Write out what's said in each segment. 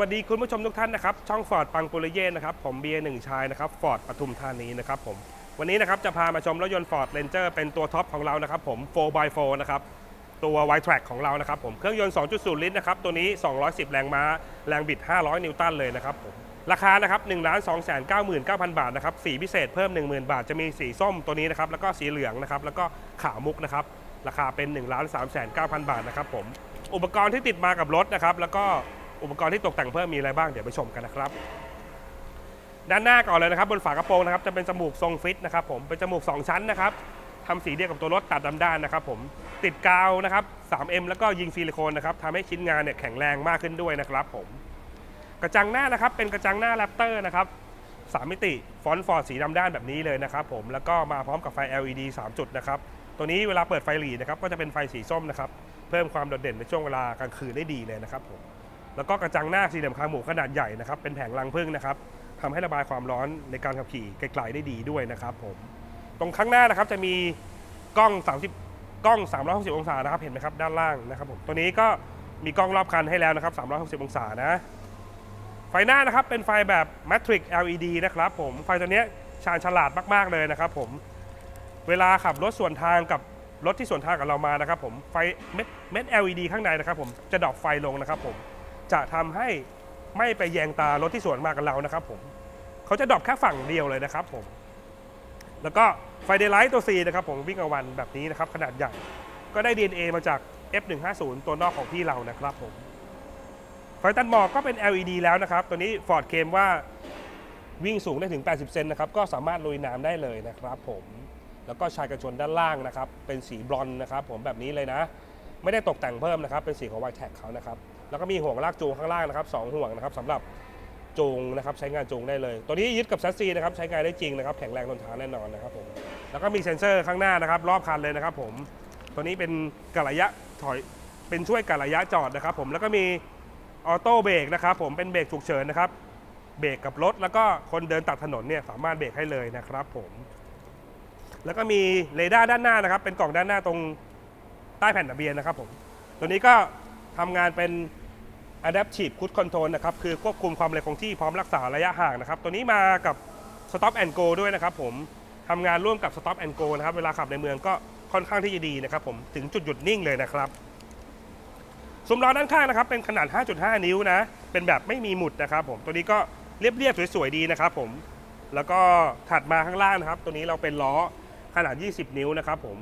วัสดีคุณผู้ชมทุกท่านนะครับ ช่องฟอร์ดปังปุริเย่นะครับ ผมเบียร์หนึ่งชายนะครับฟอร์ดปทุมธานีนะครับผม วันนี้นะครับจะพามาชมรถยนต์ฟอร์ดเรนเจอร์เป็นตัวท็อปของเรานะครับผม 4x4 นะครับตัว y track ของเรานะครับผมเครื่องยนต์ 2.0 ลิตรนะครับตัวนี้ 210 แรงม้า แรงบิด 500 นิวตันเลยนะครับผมราคานะครับ1 2 9 9 9 0 0 บาทนะครับสีพิเศษเพิ่ม 10,000 บาทจะมีสีส้มตัวนี้นะครับแล้วก็สีเหลืองนะครับแล้วก็ขาวมุกนะครับราคาเป็น 1 3 9 0 0 0 บาทนะครับผมอุปกรณ์ที่ติดมากับรถนะครับแล้วก็ อุปกรณ์ที่ตกแต่งเพิ่มมีอะไรบ้างเดี๋ยวไปชมกันนะครับด้านหน้าก่อนเลยนะครับบนฝากระโปรงนะครับจะเป็นจมูกทรงฟิตนะครับผมเป็นจมูก 2 ชั้นนะครับทำสีเดียวกับตัวรถตัดดำด้านนะครับผมติดกาวนะครับ 3M แล้วก็ยิงซิลิโคนนะครับทำให้ชิ้นงานเนี่ยแข็งแรงมากขึ้นด้วยนะครับผมกระจังหน้านะครับเป็นกระจังหน้าแรปเตอร์นะครับสามมิติฟอนต์ฟอร์ดสีดำด้านแบบนี้เลยนะครับผมแล้วก็มาพร้อมกับไฟ LED 3 จุดนะครับตัวนี้เวลาเปิดไฟหลีนะครับก็จะเป็นไฟสีส้มนะครับเพิ่มความโดดเด่นในช่วงเวลากลางคืนได้ดีเลยนะครับผม แล้วก็กระจังหน้าสี่เหลี่ยมคางหมูขนาดใหญ่นะครับเป็นแผงรังผึ้งนะครับทำให้ระบายความร้อนในการขับขี่ไกลๆได้ดีด้วยนะครับผมตรงข้างหน้านะครับจะมีกล้อง 30 กล้อง 360 องศานะครับเห็นไหมครับด้านล่างนะครับผมตัวนี้ก็มีกล้องรอบคันให้แล้วนะครับ 360 องศานะไฟหน้านะครับเป็นไฟแบบ Matrix LED นะครับผมไฟตัวนี้ชาญฉลาดมากๆเลยนะครับผมเวลาขับรถส่วนทางกับรถที่ส่วนทางกับเรามานะครับผมไฟเม็ด LED ข้างในนะครับผมจะดอปไฟลงนะครับผม จะทำให้ไม่ไปแยงตารถที่สวนมากับเรานะครับผมเขาจะดรอปแค่ฝั่งเดียวเลยนะครับผมแล้วก็ไฟเดย์ไลท์ตัว C นะครับผมวิ่งกลางวันแบบนี้นะครับขนาดใหญ่ก็ได้ DNA มาจาก F150 ตัวนอกของพี่เรานะครับผมไฟตัดหมอกก็เป็น LED แล้วนะครับ ตัวนี้ Ford เคลมว่าวิ่งสูงได้ถึง 80 เซนนะครับ ก็สามารถลุยน้ำได้เลยนะครับผมแล้วก็ชายกระชนด้านล่างนะครับ เป็นสีบรอนซ์นะครับผมแบบนี้เลยนะ ไม่ได้ตกแต่งเพิ่มนะครับ เป็นสีของ y t e c เขานะครับ แล้วก็มีห่วงลากจูงข้างล่างนะครับสองห่วงนะครับสำหรับจูงนะครับใช้งานจูงได้เลย ตัวนี้ยึดกับแชสซีนะครับใช้งานได้จริงนะครับแข็งแรงทนทานแน่นอนนะครับผมแล้วก็มีเซ็นเซอร์ข้างหน้านะครับรอบคันเลยนะครับผมตัวนี้เป็นกะระยะถอยเป็นช่วยกะระยะจอดนะครับผมแล้วก็มีออโต้เบรกนะครับผมเป็นเบรกฉุกเฉินนะครับเบรกกับรถแล้วก็คนเดินตัดถนนเนี่ยสามารถเบรกให้เลยนะครับผมแล้วก็มีเรดาร์ด้านหน้านะครับ เป็นกล่องด้านหน้าตรงใต้แผ่นทะเบียนนะครับผมตัวนี้ก็ทำงานเป็น Adaptive Cruise Control นะครับคือควบคุมความเร็วคงที่พร้อมรักษาระยะห่างนะครับ ตัวนี้มากับ Stop and Go ด้วยนะครับผมทำงานร่วมกับ Stop and Go นะครับ เวลาขับในเมืองก็ค่อนข้างที่จะดีนะครับผมถึงจุดหยุดนิ่งเลยนะครับซุ้มล้อด้านข้างนะครับ เป็นขนาด 5.5 นิ้วนะ เป็นแบบไม่มีหมุดนะครับผมตัวนี้ก็เรียบๆสวยๆดีนะครับผมแล้วก็ถัดมาข้างล่างนะครับ ตัวนี้เราเป็นล้อขนาด 20 นิ้วนะครับผม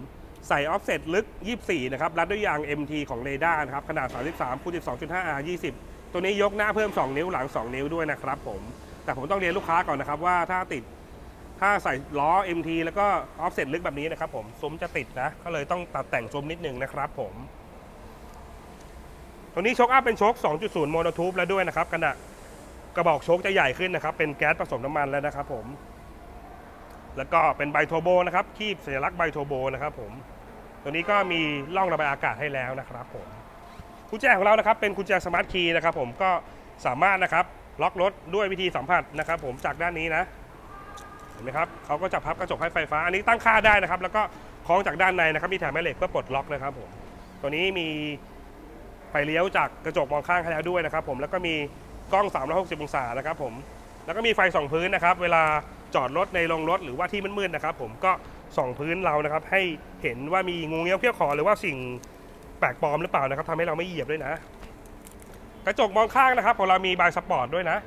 ใส่ออฟเซ็ตลึก 24 นะครับ รัดด้วยยาง MT ของเรดาร์นะครับ ขนาด 33คูณ12.5 R 20 ตัวนี้ยกหน้าเพิ่ม 2 นิ้วหลัง 2 นิ้วด้วยนะครับผม แต่ผมต้องเรียนลูกค้าก่อนนะครับว่าถ้าติด ถ้าใส่ล้อ MT แล้วก็ออฟเซ็ตลึกแบบนี้นะครับผมซุ้มจะติดนะ ก็เลยต้องตัดแต่งซุ้มนิดนึงนะครับผม ตัวนี้โชคอัพเป็นโชค 2.0 โมโนทูบแล้วด้วยนะครับขณะกระบอกโชคจะใหญ่ขึ้นนะครับ เป็นแก๊สผสมน้ำมันแล้วนะครับผม แล้วก็เป็นไบโทโบนะครับคีบสัญลักษณ์ไบโทโบนะครับผมตัวนี้ก็มีร่องระบายอากาศให้แล้วนะครับผมกุญแจของเรานะครับเป็นกุญแจสมาร์ทคีย์นะครับผมก็สามารถนะครับล็อกรถด้วยวิธีสัมผัสนะครับผมจากด้านนี้นะเห็นไหมครับเขาก็จะพับกระจกให้ไฟฟ้า อันนี้ตั้งค่าได้นะครับ แล้วก็คล้องจากด้านในนะครับมีแถมแม่เหล็กเพื่อปลดล็อกนะครับผมตัวนี้มีไฟเลี้ยวจากกระจกมองข้างให้แล้วด้วยนะครับผมแล้วก็มีกล้อง 360 องศานะครับผมแล้วก็มีไฟสองพื้นนะครับ เวลา จอดรถในโรงรถหรือว่าที่มืดๆนะครับ ผมก็ส่องพื้นเรานะครับ ให้เห็นว่ามีงูเงี้ยวเขี้ยวขอหรือว่าสิ่งแปลกปลอมหรือเปล่านะครับทำให้เราไม่เหยียบด้วยนะ กระจกมองข้างนะครับของเรามีบายสปอร์ตด้วยนะ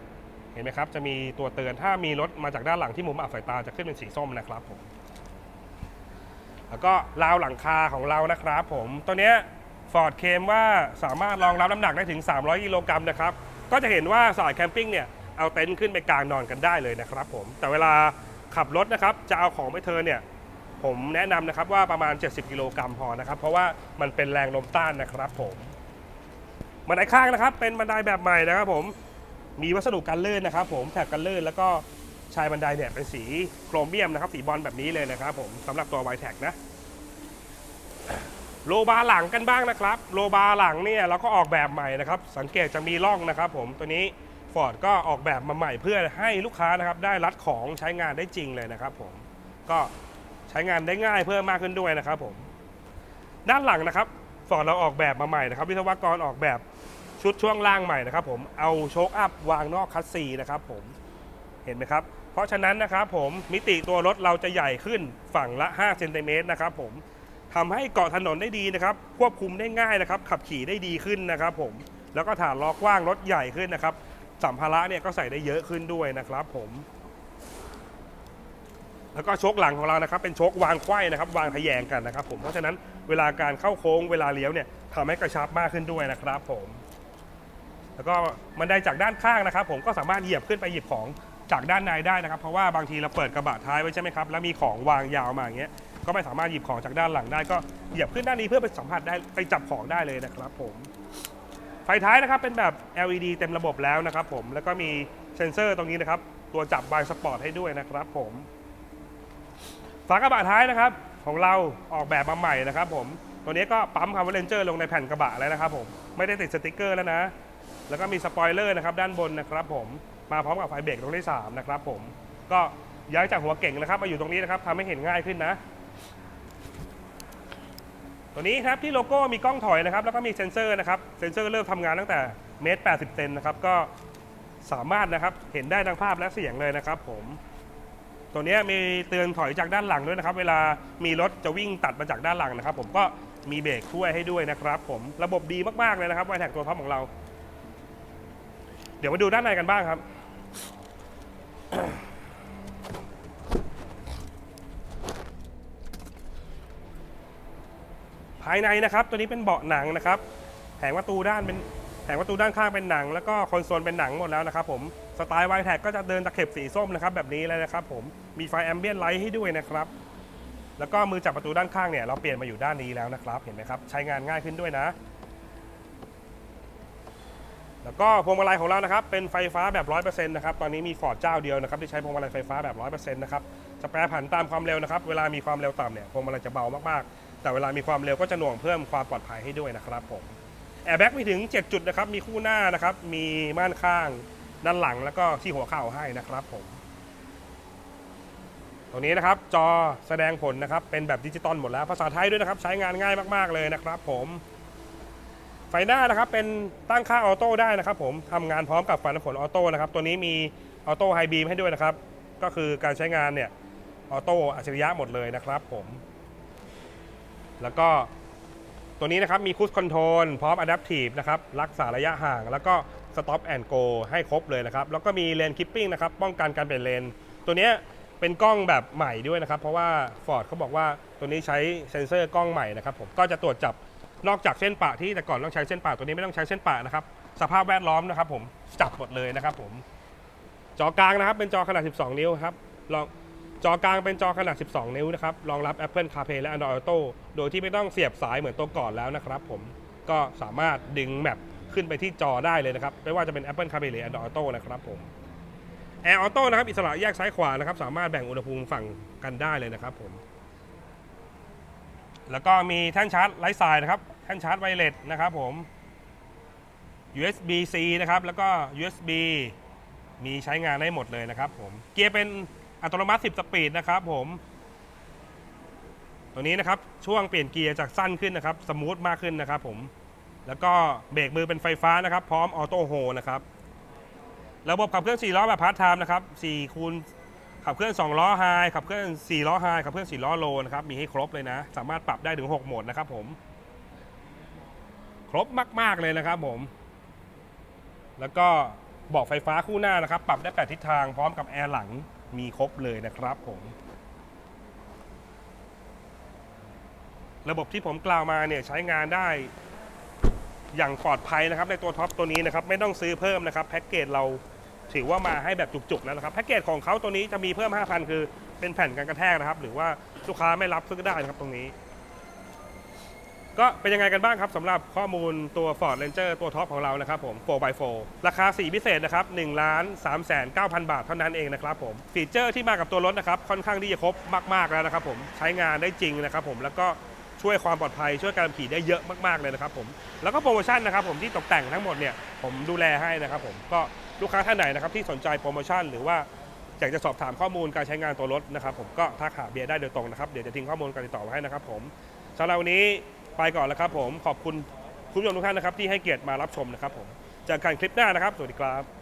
เห็นไหมครับ จะมีตัวเตือนถ้ามีรถมาจากด้านหลังที่มุมอับสายตาจะขึ้นเป็นสีส้มนะครับผมแล้วก็ราวหลังคาของเรานะครับผมตัวเนี้ยฟอร์ดเคมว่าสามารถรองรับน้ำหนักได้ถึง 300 กิโลกรัมนะครับ ก็จะเห็นว่าสายแคมปิ้งเนี่ย เอาเต็นท์ขึ้นไปกลางนอนกันได้เลยนะครับผมแต่เวลาขับรถนะครับจะเอาของไปเทิร์นเนี่ย ผมแนะนำนะครับว่าประมาณ 70 กิโลกรัมพอนะครับ เพราะว่ามันเป็นแรงลมต้านนะครับผมบันไดข้างนะครับ เป็นบันไดแบบใหม่นะครับผมมีวัสดุกันลื่นนะครับ ผมแถบกันลื่นแล้วก็ชายบันไดเนี่ยเป็นสีโครเมียมนะครับ สีบอลแบบนี้เลยนะครับผมสำหรับตัวไวแท็กนะโลบาร์หลังกันบ้างนะครับ โลบาร์หลังเนี่ยเราก็ออกแบบใหม่นะครับ สังเกตจะมีร่องนะครับ ผมตัวนี้ ฟอร์ดก็ออกแบบมาใหม่เพื่อให้ลูกค้านะครับได้รัดของใช้งานได้จริงเลยนะครับผมก็ใช้งานได้ง่ายเพิ่มมากขึ้นด้วยนะครับผมด้านหลังนะครับฟอร์ดเราออกแบบมาใหม่นะครับวิศวกรออกแบบชุดช่วงล่างใหม่นะครับผมเอาโชคอัพวางนอกคัสซีนะครับผมเห็นไหมครับ เพราะฉะนั้นนะครับผมมิติตัวรถเราจะใหญ่ขึ้นฝั่งละ5เซนติเมตรนะครับผมทำให้เกาะถนนได้ดีนะครับ ควบคุมได้ง่ายนะครับ ขับขี่ได้ดีขึ้นนะครับผมแล้วก็ฐานล้อกว้างรถใหญ่ขึ้นนะครับ สัมภาระเนี่ยก็ใส่ได้เยอะขึ้นด้วยนะครับผม แล้วก็โชคหลังของเรานะครับ เป็นโชควางไขว้นะครับ วางทะแยงกันนะครับ ผมเพราะฉะนั้นเวลาการเข้าโค้งเวลาเลี้ยวเนี่ยทำให้กระชับมากขึ้นด้วยนะครับ ผม แล้วก็มันได้จากด้านข้างนะครับ ผมก็สามารถเหยียบขึ้นไปหยิบของจากด้านในได้นะครับ เพราะว่าบางทีเราเปิดกระบะท้ายไว้ใช่ไหมครับแล้วมีของวางยาวมาอย่างเงี้ยก็ไม่สามารถหยิบของจากด้านหลังได้ ก็เหยียบขึ้นด้านนี้เพื่อไปสัมผัสได้ไปจับของได้เลยนะครับ ผม ไฟท้ายนะครับเป็นแบบ LED เต็มระบบแล้วนะครับผมแล้วก็มีเซ็นเซอร์ตรงนี้นะครับ ตัวจับบายสปอร์ตให้ด้วยนะครับผมฝากระบะท้ายนะครับของเราออกแบบมาใหม่นะครับผมตัวนี้ก็ปั๊มคำว่าเลนเจอร์ลงในแผ่นกระบะแล้วนะครับผมไม่ได้ติดสติกเกอร์แล้วนะ แล้วก็มีสปอยเลอร์นะครับด้านบนนะครับผมมาพร้อมกับไฟเบรกตรงที่3นะครับผมก็ย้ายจากหัวเก่งนะครับมาอยู่ตรงนี้นะครับทำให้เห็นง่ายขึ้นนะ ตัวนี้ครับที่โลโก้มีกล้องถอยนะครับแล้วก็มีเซ็นเซอร์นะครับเซ็นเซอร์เริ่มทำงานตั้งแต่เมตร80เซนนะครับก็สามารถนะครับเห็นได้ทั้งภาพและเสียงเลยนะครับ ผมตัวนี้มีเตือนถอยจากด้านหลังด้วยนะครับ เวลามีรถจะวิ่งตัดมาจากด้านหลังนะครับ ผมก็มีเบรกช่วยให้ด้วยนะครับ ผมระบบดีมากๆเลยนะครับไวแท็กตัวท็อปของเรา เดี๋ยวมาดูด้านในกันบ้างครับ ภายในนะครับ ตัวนี้เป็นเบาะหนังนะครับแผงประตูด้านเป็นแผงประตูด้านข้างเป็นหนัง แล้วก็คอนโซลเป็นหนังหมดแล้วนะครับผมสไตล์ไวแท็กก็จะเดินตะเข็บสีส้มนะครับแบบนี้เลยนะครับผมมีไฟแอมเบียนไลท์ให้ด้วยนะครับแล้วก็มือจับประตูด้านข้างเนี่ยเราเปลี่ยนมาอยู่ด้านนี้แล้วนะครับเห็นไหมครับใช้งานง่ายขึ้นด้วยนะ แล้วก็พวงมาลัยของเรานะครับเป็นไฟฟ้าแบบ100%นะครับตอนนี้มีฟอร์ดเจ้าเดียวนะครับที่ใช้พวงมาลัยไฟฟ้าแบบ100%นะครับจะแปรผันตามความเร็วนะครับเวลามีความเร็วต่ำเนี่ยพวงมาลัยจะเบามากๆ แต่เวลามีความเร็วก็จะหน่วงเพิ่มความปลอดภัยให้ด้วยนะครับผมแอร์แบ็กมีถึง 7 จุดนะครับ มีคู่หน้านะครับ มีม่านข้าง ด้านหลังแล้วก็ที่หัวเข่าให้นะครับผม ตรงนี้นะครับจอแสดงผลนะครับ เป็นแบบดิจิตอลหมดแล้วภาษาไทยด้วยนะครับ ใช้งานง่ายมากๆเลยนะครับผมไฟหน้านะครับเป็นตั้งค่าออโต้ได้นะครับผมทำงานพร้อมกับไฟน้ำฝนออโต้นะครับ ตัวนี้มีออโต้ไฮบีมให้ด้วยนะครับ ก็คือการใช้งานเนี่ยออโต้อัจฉริยะหมดเลยนะครับผม แล้วก็ตัวนี้นะครับมีคู e คอนโทรลพร้อม Adaptive นะครับรักษาระยะห่าง แล้วก็ Stop and Go ให้ครบเลยนะครับ แล้วก็มีเลนคิปปิ้งนะครับป้องกันการเปลี่ยนเลน ตัวนี้เป็นกล้องแบบใหม่ด้วยนะครับ เพราะว่า Ford เขาบอกว่าตัวนี้ใช้เซ็นเซอร์กล้องใหม่นะครับผมก็จะตรวจจับนอกจากเส้นปะที่แต่ก่อนต้องใช้เส้นปะตัวนี้ไม่ต้องใช้เส้นปะนะครับสภาพแวดล้อมนะครับ ผมจับหมดเลยนะครับ ผม จอกลางนะครับ เป็นจอขนาด 12 นิ้วครับลอง จอกลางเป็นจอขนาด 12 นิ้วนะครับ รองรับ Apple CarPlay และ Android Auto โดยที่ไม่ต้องเสียบสายเหมือนตัวก่อนแล้วนะครับผม ก็สามารถดึงแมปขึ้นไปที่จอได้เลยนะครับ ไม่ว่าจะเป็น Apple CarPlay หรือ Android Auto นะครับผม Air Auto นะครับ อิสระแยกซ้ายขวานะครับ สามารถแบ่งอุณหภูมิฝั่งกันได้เลยนะครับผม แล้วก็มีแท่นชาร์จไร้สายนะครับ แท่นชาร์จไวเลสนะครับผม USB-C นะครับ แล้วก็ USB มีใช้งานได้หมดเลยนะครับผม เกียร์เป็น อัตโนมัติ 10 สปีดนะครับผม ตัวนี้นะครับช่วงเปลี่ยนเกียร์จากสั้นขึ้นนะครับ สมูทมากขึ้นนะครับผม แล้วก็เบรกมือเป็นไฟฟ้านะครับ พร้อมออโต้โฮนะครับ ระบบขับเคลื่อน4ล้อแบบพาร์ทไทม์นะครับ4คูณขับเคลื่อน2ล้อไฮขับเคลื่อน4ล้อไฮขับเคลื่อน4ล้อโลนะครับ มีให้ครบเลยนะ สามารถปรับได้ถึง 6 โหมดนะครับผม ครบมาก ๆ เลยนะครับผม แล้วก็บอกไฟฟ้าคู่หน้านะครับ ปรับได้ 8 ทิศทางพร้อมกับแอร์หลัง มีครบเลยนะครับผม ระบบที่ผมกล่าวมาเนี่ยใช้งานได้อย่างปลอดภัยนะครับในตัวท็อปตัวนี้นะครับไม่ต้องซื้อเพิ่มนะครับแพ็กเกจเราถือว่ามาให้แบบจุกๆแล้วนะครับแพ็กเกจของเขาตัวนี้จะมีเพิ่ม 5,000 คือเป็นแผ่นกันกระแทกนะครับ หรือว่าลูกค้าไม่รับซื้อได้นะครับตรงนี้ ก็เป็นยังไงกันบ้างครับสำหรับข้อมูลตัว Ford Ranger ตัวท็อปของเรานะครับผม 4x4 ราคาสีพิเศษนะครับ1ล้าน3 9 0 0 0 บาทเท่านั้นเองนะครับผมฟีเจอร์ที่มากับตัวรถนะครับค่อนข้างที่จะครบมากๆแล้วนะครับผมใช้งานได้จริงนะครับผมแล้วก็ช่วยความปลอดภัยช่วยการขี่ได้เยอะมากๆเลยนะครับผมแล้วก็โปรโมชั่นนะครับผมที่ตกแต่งทั้งหมดเนี่ยผมดูแลให้นะครับผมก็ลูกค้าท่านไหนนะครับที่สนใจโปรโมชั่นหรือว่าอยากจะสอบถามข้อมูลการใช้งานตัวรถนะครับผมก็ทักหาเบียร์ได้โดยตรงนะครับเดี๋ยวจะทิ้งข้อมูลการติดต่อไว้ให้นะครับผมสำหรับวันนี้ ไปก่อนแล้วครับผมขอบคุณคุณผู้ชมทุกท่านนะครับที่ให้เกียรติมารับชมนะครับผมเจอกันคลิปหน้านะครับ สวัสดีครับ